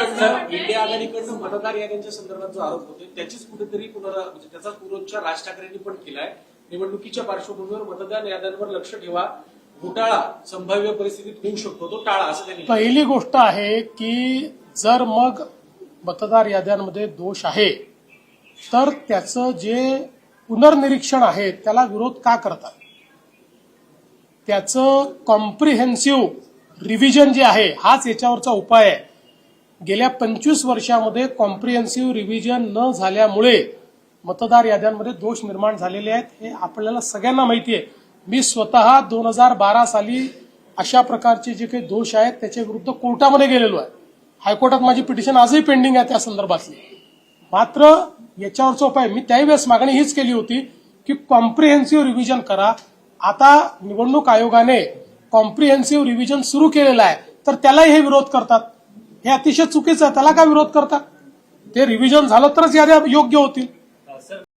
आघाडीकडनं India आघाडीकडनं मतदार याद्यांच्या संदर्भात जो आरोप होतोय त्याचीच कुठेतरी पुनरा म्हणजे त्याचा पुनरुच्चार राज ठाकरेंनी पण केलाय. निवडणुकीच्या पार्श्वभूमीवर मतदान याद्यांवर लक्ष ठेवा. घोटाळा संभाव्य परिस्थितीत होऊ शकतो तो टाळा असं त्यांनी पहिली गोष्ट आहे की जर मग मतदार याद्यांमध्ये दोष आहे तर त्याचं जे पुनर्निरीक्षण आहे त्याला विरोध का करतात? त्याचं कॉम्प्रिहेन्सिव्ह रिव्हिजन जे आहे हाच याच्यावरचा उपाय आहे. गेल्या पंचवीस वर्षामध्ये कॉम्प्रिहेन्सिव्ह रिव्हिजन न झाल्यामुळे मतदार याद्यांमध्ये दोष निर्माण झालेले आहेत हे आपल्याला सगळ्यांना माहिती आहे. मी स्वतः दोन हजार बारा साली अशा प्रकारचे जे काही दोष आहेत त्याच्या विरुद्ध कोर्टामध्ये गेलेलो आहे. हायकोर्टात माझी पिटिशन आजही पेंडिंग आहे त्या संदर्भातली. मात्र याच्यावरचा उपाय मी त्याही वेळेस मागणी हीच केली होती की कॉम्प्रिहेन्सिव्ह रिव्हिजन करा. आता निवडणूक आयोगाने कॉम्प्रिहेन्सिव्ह रिव्हिजन सुरू केलेलं आहे तर त्यालाही हे विरोध करतात. हे अतिशय चुकीचं आहे. त्याला काय विरोध करता? ते रिव्हिजन झालं तरच याद्या योग्य होतील.